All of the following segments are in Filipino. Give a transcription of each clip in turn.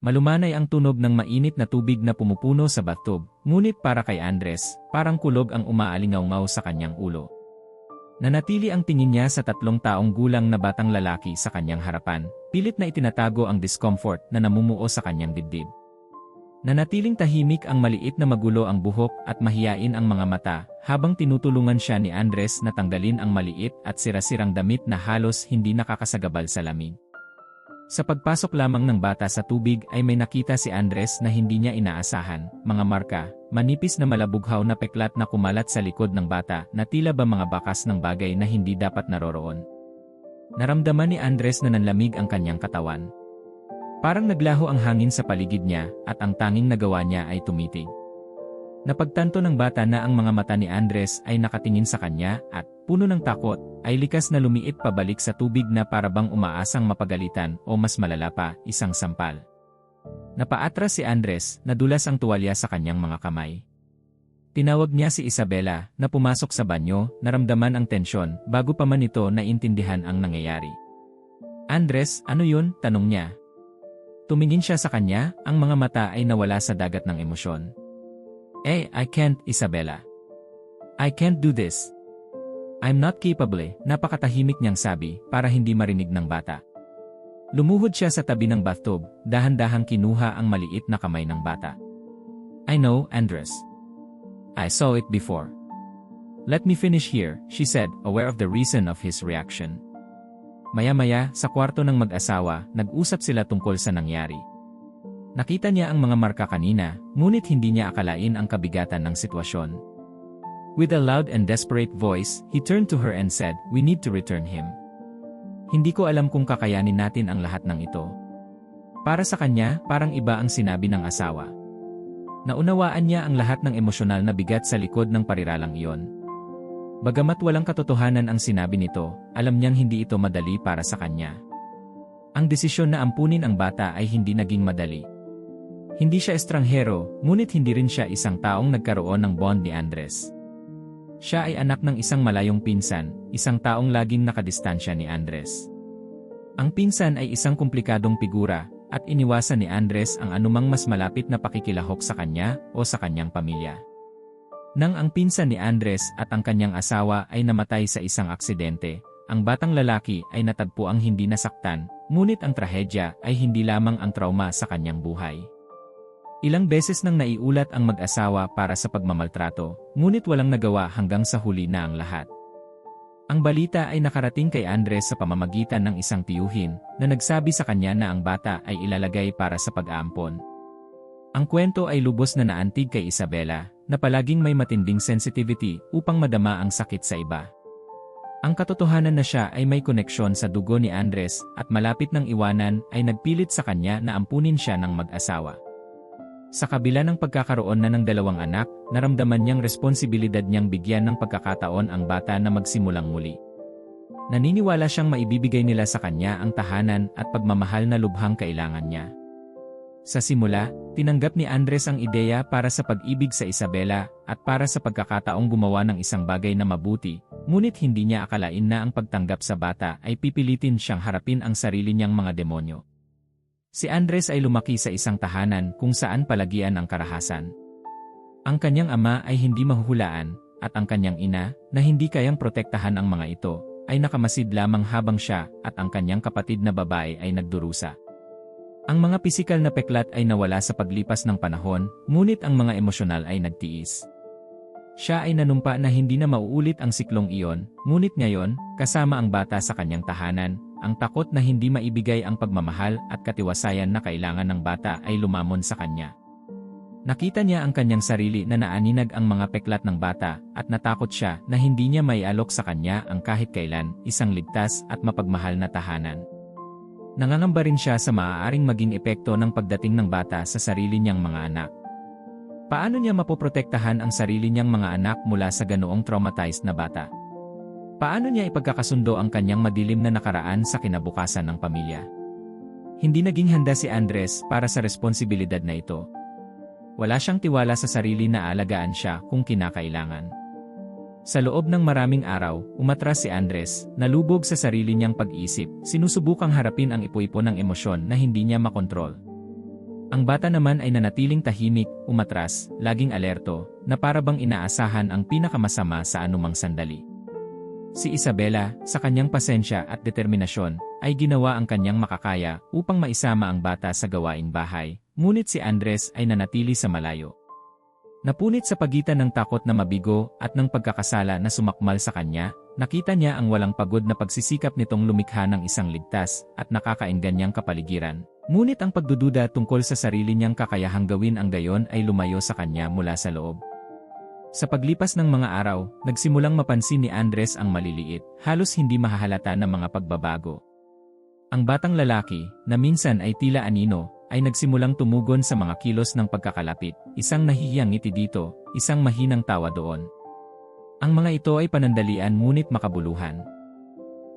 Malumanay ang tunog ng mainit na tubig na pumupuno sa bathtub, ngunit para kay Andres, parang kulog ang umaalingaw sa kanyang ulo. Nanatili ang tingin niya sa tatlong taong gulang na batang lalaki sa kanyang harapan, pilit na itinatago ang discomfort na namumuo sa kanyang dibdib. Nanatiling tahimik ang maliit na magulo ang buhok at mahiyain ang mga mata, habang tinutulungan siya ni Andres na tanggalin ang maliit at sirasirang damit na halos hindi nakakasagabal sa lamig. Sa pagpasok lamang ng bata sa tubig ay may nakita si Andres na hindi niya inaasahan, mga marka, manipis na malabughaw na peklat na kumalat sa likod ng bata na tila ba mga bakas ng bagay na hindi dapat naroroon. Naramdaman ni Andres na nanlamig ang kanyang katawan. Parang naglaho ang hangin sa paligid niya at ang tanging nagawa niya ay tumitig. Napagtanto ng bata na ang mga mata ni Andres ay nakatingin sa kanya at, puno ng takot, ay likas na lumiit pabalik sa tubig na parabang umaasang mapagalitan o mas malala pa, isang sampal. Napaatras si Andres, nadulas ang tuwalya sa kanyang mga kamay. Tinawag niya si Isabela na pumasok sa banyo, naramdaman ang tensyon bago pa man ito naintindihan ang nangyayari. Andres, ano yun? Tanong niya. Tumingin siya sa kanya, ang mga mata ay nawala sa dagat ng emosyon. Eh, I can't, Isabella. I can't do this. I'm not capable, napakatahimik niyang sabi, para hindi marinig ng bata. Lumuhod siya sa tabi ng bathtub, dahan-dahang kinuha ang maliit na kamay ng bata. I know, Andres. I saw it before. Let me finish here, she said, aware of the reason of his reaction. Maya-maya, sa kwarto ng mag-asawa, nag-usap sila tungkol sa nangyari. Nakita niya ang mga marka kanina, ngunit hindi niya akalain ang kabigatan ng sitwasyon. With a loud and desperate voice, he turned to her and said, We need to return him. Hindi ko alam kung kakayanin natin ang lahat ng ito. Para sa kanya, parang iba ang sinabi ng asawa. Naunawaan niya ang lahat ng emosyonal na bigat sa likod ng pariralang iyon. Bagamat walang katotohanan ang sinabi nito, alam niyang hindi ito madali para sa kanya. Ang desisyon na ampunin ang bata ay hindi naging madali. Hindi siya estranghero, ngunit hindi rin siya isang taong nagkaroon ng bond ni Andres. Siya ay anak ng isang malayong pinsan, isang taong laging nakadistansya ni Andres. Ang pinsan ay isang komplikadong figura, at iniwasan ni Andres ang anumang mas malapit na pakikilahok sa kanya o sa kanyang pamilya. Nang ang pinsan ni Andres at ang kanyang asawa ay namatay sa isang aksidente, ang batang lalaki ay natagpo ang hindi nasaktan, ngunit ang trahedya ay hindi lamang ang trauma sa kanyang buhay. Ilang beses nang naiulat ang mag-asawa para sa pagmamaltrato, ngunit walang nagawa hanggang sa huli na ang lahat. Ang balita ay nakarating kay Andres sa pamamagitan ng isang tiyuhin na nagsabi sa kanya na ang bata ay ilalagay para sa pag-aampon. Ang kwento ay lubos na naantig kay Isabela, na palaging may matinding sensitivity upang madama ang sakit sa iba. Ang katotohanan na siya ay may koneksyon sa dugo ni Andres at malapit ng iwanan ay nagpilit sa kanya na ampunin siya ng mag-asawa. Sa kabila ng pagkakaroon na ng dalawang anak, naramdaman niyang responsibilidad niyang bigyan ng pagkakataon ang bata na magsimulang muli. Naniniwala siyang maibibigay nila sa kanya ang tahanan at pagmamahal na lubhang kailangan niya. Sa simula, tinanggap ni Andres ang ideya para sa pag-ibig sa Isabela at para sa pagkakataong gumawa ng isang bagay na mabuti, ngunit hindi niya akalain na ang pagtanggap sa bata ay pipilitin siyang harapin ang sarili niyang mga demonyo. Si Andres ay lumaki sa isang tahanan kung saan palagian ang karahasan. Ang kanyang ama ay hindi mahuhulaan, at ang kanyang ina, na hindi kayang protektahan ang mga ito, ay nakamasid lamang habang siya at ang kanyang kapatid na babae ay nagdurusa. Ang mga pisikal na peklat ay nawala sa paglipas ng panahon, ngunit ang mga emosyonal ay nagtiis. Siya ay nanumpa na hindi na mauulit ang siklong iyon, ngunit ngayon, kasama ang bata sa kanyang tahanan, ang takot na hindi maibigay ang pagmamahal at katiwasayan na kailangan ng bata ay lumamon sa kanya. Nakita niya ang kanyang sarili na naaninag ang mga peklat ng bata at natakot siya na hindi niya maialok sa kanya ang kahit kailan isang ligtas at mapagmahal na tahanan. Nangangamba rin siya sa maaaring maging epekto ng pagdating ng bata sa sarili niyang mga anak. Paano niya mapoprotektahan ang sarili niyang mga anak mula sa ganoong traumatized na bata? Paano niya ipagkakasundo ang kanyang madilim na nakaraan sa kinabukasan ng pamilya? Hindi naging handa si Andres para sa responsibilidad na ito. Wala siyang tiwala sa sarili na alagaan siya kung kinakailangan. Sa loob ng maraming araw, umatras si Andres, nalubog sa sarili niyang pag-isip, sinusubukang harapin ang ipo-ipo ng emosyon na hindi niya makontrol. Ang bata naman ay nanatiling tahimik, umatras, laging alerto, na parabang inaasahan ang pinakamasama sa anumang sandali. Si Isabela, sa kanyang pasensya at determinasyon, ay ginawa ang kanyang makakaya upang maisama ang bata sa gawaing bahay, ngunit si Andres ay nanatili sa malayo. Napunit sa pagitan ng takot na mabigo at ng pagkakasala na sumakmal sa kanya, nakita niya ang walang pagod na pagsisikap nitong lumikha ng isang ligtas at nakakainganyang kapaligiran, Ngunit ang pagdududa tungkol sa sarili niyang kakayahang gawin ang gayon ay lumayo sa kanya mula sa loob. Sa paglipas ng mga araw, nagsimulang mapansin ni Andres ang maliliit, halos hindi mahahalata ng mga pagbabago. Ang batang lalaki, na minsan ay tila anino, ay nagsimulang tumugon sa mga kilos ng pagkakalapit, isang nahihiyang ngiti dito, isang mahinang tawa doon. Ang mga ito ay panandalian ngunit makabuluhan.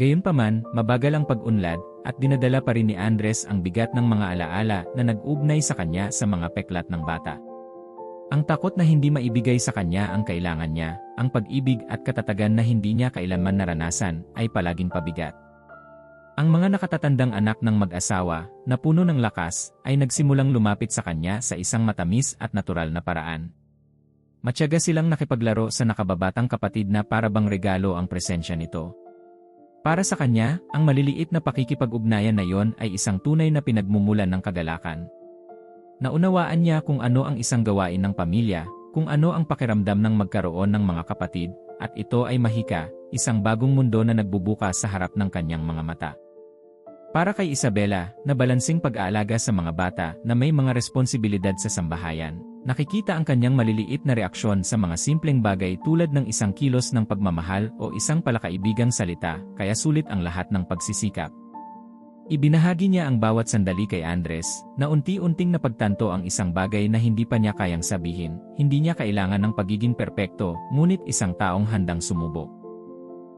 Gayunpaman, mabagal ang pag-unlad, at dinadala pa rin ni Andres ang bigat ng mga alaala na nag-ugnay sa kanya sa mga peklat ng bata. Ang takot na hindi maibigay sa kanya ang kailangan niya, ang pag-ibig at katatagan na hindi niya kailanman naranasan, ay palaging pabigat. Ang mga nakatatandang anak ng mag-asawa, na puno ng lakas, ay nagsimulang lumapit sa kanya sa isang matamis at natural na paraan. Matyaga silang nakipaglaro sa nakababatang kapatid na parabang regalo ang presensya nito. Para sa kanya, ang maliliit na pakikipag-ugnayan na yon ay isang tunay na pinagmumulan ng kagalakan. Naunawaan niya kung ano ang isang gawain ng pamilya, kung ano ang pakiramdam ng magkaroon ng mga kapatid, at ito ay mahika, isang bagong mundo na nagbubukas sa harap ng kanyang mga mata. Para kay Isabela, na balansing pag-aalaga sa mga bata na may mga responsibilidad sa sambahayan, Nakikita ang kanyang maliliit na reaksyon sa mga simpleng bagay tulad ng isang kilos ng pagmamahal o isang palakaibigang salita, kaya sulit ang lahat ng pagsisikap. Ibinahagi niya ang bawat sandali kay Andres, na unti-unting napagtanto ang isang bagay na hindi pa niya kayang sabihin, hindi niya kailangan ng pagiging perpekto, ngunit isang taong handang sumubok.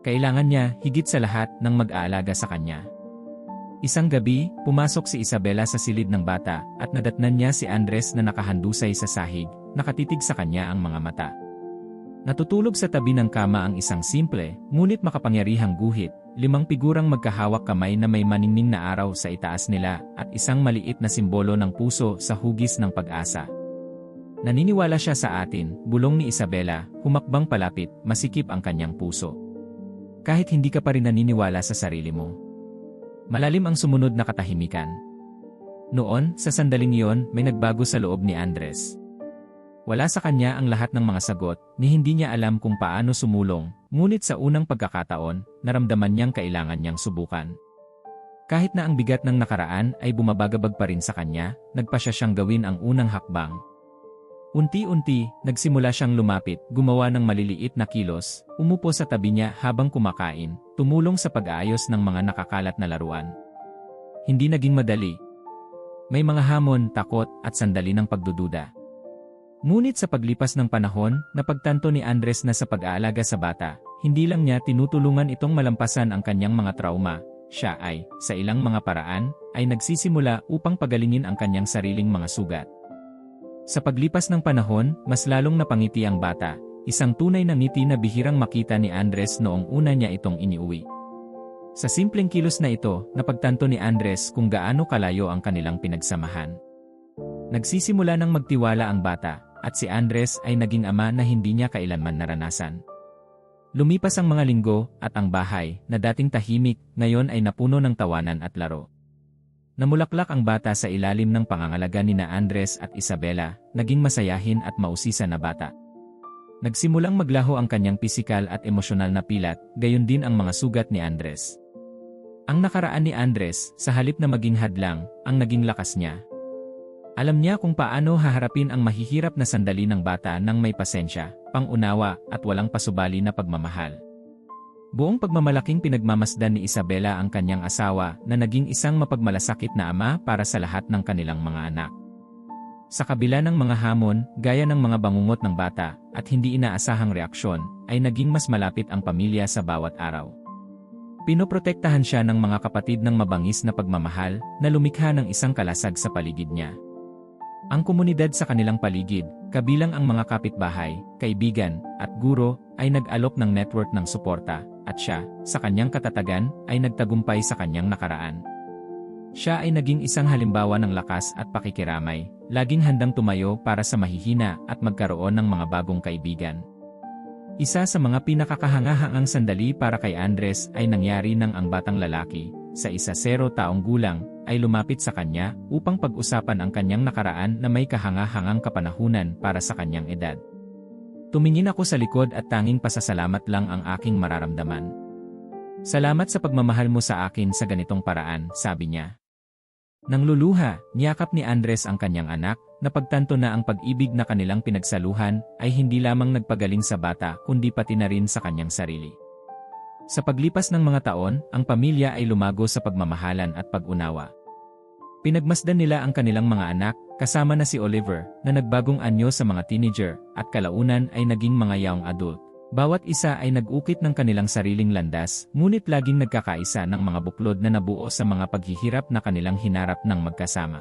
Kailangan niya, higit sa lahat, ng mag-aalaga sa kanya. Isang gabi, pumasok si Isabela sa silid ng bata at nadatnan niya si Andres na nakahandusay sa sahig, nakatitig sa kanya ang mga mata. Natutulog sa tabi ng kama ang isang simple, ngunit makapangyarihang guhit, limang figurang magkahawak kamay na may maningning na araw sa itaas nila at isang maliit na simbolo ng puso sa hugis ng pag-asa. Naniniwala siya sa atin, bulong ni Isabela, humakbang palapit, masikip ang kanyang puso. Kahit hindi ka pa rin naniniwala sa sarili mo. Malalim ang sumunod na katahimikan. Noon, sa sandaling iyon, may nagbago sa loob ni Andres. Wala sa kanya ang lahat ng mga sagot, ni hindi niya alam kung paano sumulong, ngunit sa unang pagkakataon, naramdaman niyang kailangan niyang subukan. Kahit na ang bigat ng nakaraan ay bumabagabag pa rin sa kanya, nagpa siya siyang gawin ang unang hakbang, Unti-unti, nagsimula siyang lumapit, gumawa ng maliliit na kilos, umupo sa tabi niya habang kumakain, tumulong sa pag-aayos ng mga nakakalat na laruan. Hindi naging madali. May mga hamon, takot, at sandali ng pagdududa. Ngunit sa paglipas ng panahon, napagtanto ni Andres na sa pag-aalaga sa bata, hindi lang niya tinutulungan itong malampasan ang kanyang mga trauma, siya ay, sa ilang mga paraan, ay nagsisimula upang pagalingin ang kanyang sariling mga sugat. Sa paglipas ng panahon, mas lalong napangiti ang bata, isang tunay na ngiti na bihirang makita ni Andres noong una niya itong iniuwi. Sa simpleng kilos na ito, napagtanto ni Andres kung gaano kalayo ang kanilang pinagsamahan. Nagsisimula ng magtiwala ang bata, at si Andres ay naging ama na hindi niya kailanman naranasan. Lumipas ang mga linggo, at ang bahay, na dating tahimik, ngayon ay napuno ng tawanan at laro. Namulaklak ang bata sa ilalim ng pangangalaga ni na Andres at Isabela, naging masayahin at mausisa na bata. Nagsimulang maglaho ang kanyang pisikal at emosyonal na pilat, gayon din ang mga sugat ni Andres. Ang nakaraan ni Andres, sa halip na maging hadlang, ang naging lakas niya. Alam niya kung paano haharapin ang mahihirap na sandali ng bata ng may pasensya, pangunawa, at walang pasubali na pagmamahal. Buong pagmamalaking pinagmamasdan ni Isabela ang kanyang asawa na naging isang mapagmalasakit na ama para sa lahat ng kanilang mga anak. Sa kabila ng mga hamon, gaya ng mga bangungot ng bata, at hindi inaasahang reaksyon, ay naging mas malapit ang pamilya sa bawat araw. Pinoprotektahan siya ng mga kapatid ng mabangis na pagmamahal na lumikha ng isang kalasag sa paligid niya. Ang komunidad sa kanilang paligid, kabilang ang mga kapitbahay, kaibigan, at guro, ay nag-alok ng network ng suporta, at siya, sa kanyang katatagan, ay nagtagumpay sa kanyang nakaraan. Siya ay naging isang halimbawa ng lakas at pakikiramay, laging handang tumayo para sa mahihina at magkaroon ng mga bagong kaibigan. Isa sa mga pinakakahangahangang sandali para kay Andres ay nangyari nang ang batang lalaki, sa isa zero taong gulang, ay lumapit sa kanya upang pag-usapan ang kanyang nakaraan na may kahangahangang kapanahunan para sa kanyang edad. Tumingin ako sa likod at tanging pasasalamat lang ang aking mararamdaman. Salamat sa pagmamahal mo sa akin sa ganitong paraan, sabi niya. Nang luluha, niyakap ni Andres ang kanyang anak, napagtanto na ang pag-ibig na kanilang pinagsaluhan ay hindi lamang nagpagaling sa bata kundi pati na rin sa kanyang sarili. Sa paglipas ng mga taon, ang pamilya ay lumago sa pagmamahalan at pag-unawa. Pinagmasdan nila ang kanilang mga anak, kasama na si Oliver, na nagbagong anyo sa mga teenager, at kalaunan ay naging mga yaong adult. Bawat isa ay nag-ukit ng kanilang sariling landas, ngunit laging nagkakaisa ng mga buklod na nabuo sa mga paghihirap na kanilang hinarap ng magkasama.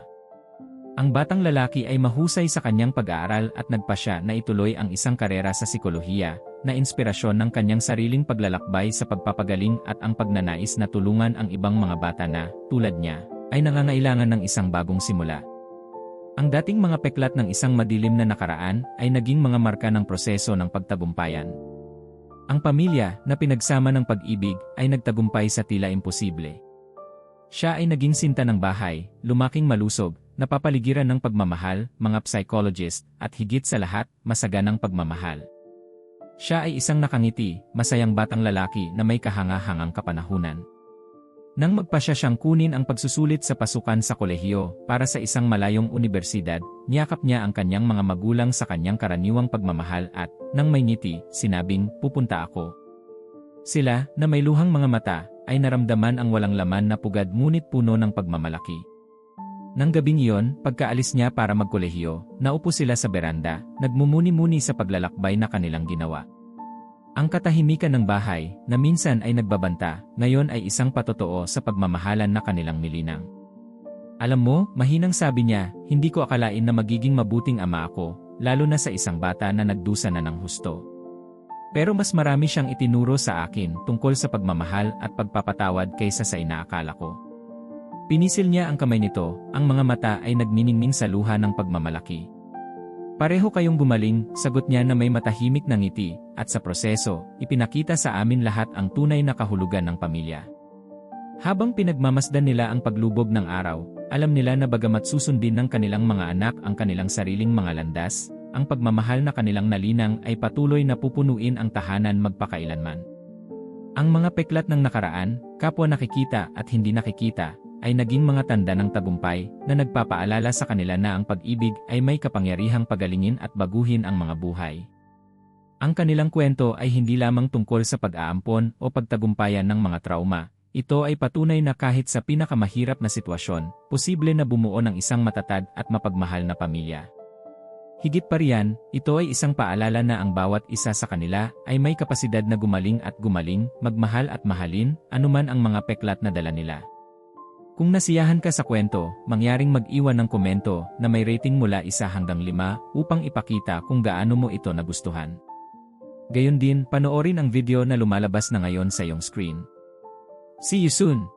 Ang batang lalaki ay mahusay sa kanyang pag-aaral at nagpasya na ituloy ang isang karera sa sikolohiya, na inspirasyon ng kanyang sariling paglalakbay sa pagpapagaling at ang pagnanais na tulungan ang ibang mga bata na, tulad niya, ay nangangailangan ng isang bagong simula. Ang dating mga peklat ng isang madilim na nakaraan ay naging mga marka ng proseso ng pagtagumpayan. Ang pamilya na pinagsama ng pag-ibig ay nagtagumpay sa tila imposible. Siya ay naging sinta ng bahay, lumaking malusog, napapaligiran ng pagmamahal, mga psychologist, at higit sa lahat, masaganang pagmamahal. Siya ay isang nakangiti, masayang batang lalaki na may kahanga-hangang kapanahunan. Nang magpasya siyang kunin ang pagsusulit sa pasukan sa kolehiyo para sa isang malayong universidad, niyakap niya ang kanyang mga magulang sa kanyang karaniwang pagmamahal at, nang may ngiti, sinabing, pupunta ako. Sila, na may luhang mga mata, ay naramdaman ang walang laman na pugad ngunit puno ng pagmamalaki. Nang gabing iyon, pagkaalis niya para magkolehiyo, naupo sila sa beranda, nagmumuni-muni sa paglalakbay na kanilang ginawa. Ang katahimikan ng bahay, na minsan ay nagbabanta, ngayon ay isang patotoo sa pagmamahalan na kanilang nilinang. Alam mo, mahinang sabi niya, hindi ko akalain na magiging mabuting ama ako, lalo na sa isang bata na nagdusa na ng husto. Pero mas marami siyang itinuro sa akin tungkol sa pagmamahal at pagpapatawad kaysa sa inaakala ko. Pinisil niya ang kamay nito, ang mga mata ay nagniningning sa luha ng pagmamalaki. Pareho kayong gumaling, sagot niya na may matahimik na ngiti, at sa proseso, ipinakita sa amin lahat ang tunay na kahulugan ng pamilya. Habang pinagmamasdan nila ang paglubog ng araw, alam nila na bagamat susundin ng kanilang mga anak ang kanilang sariling mga landas, ang pagmamahal na kanilang nalinang ay patuloy na pupunuin ang tahanan magpakailanman. Ang mga peklat ng nakaraan, kapwa nakikita at hindi nakikita, ay naging mga tanda ng tagumpay na nagpapaalala sa kanila na ang pag-ibig ay may kapangyarihang pagalingin at baguhin ang mga buhay. Ang kanilang kwento ay hindi lamang tungkol sa pag-aampon o pagtagumpayan ng mga trauma, ito ay patunay na kahit sa pinakamahirap na sitwasyon, posible na bumuo ng isang matatag at mapagmahal na pamilya. Higit pa riyan, ito ay isang paalala na ang bawat isa sa kanila ay may kapasidad na gumaling at gumaling, magmahal at mahalin, anuman ang mga peklat na dala nila. Kung nasiyahan ka sa kwento, mangyaring mag-iwan ng komento na may rating mula isa hanggang lima upang ipakita kung gaano mo ito nagustuhan. Gayon din, panoorin ang video na lumalabas na ngayon sa iyong screen. See you soon!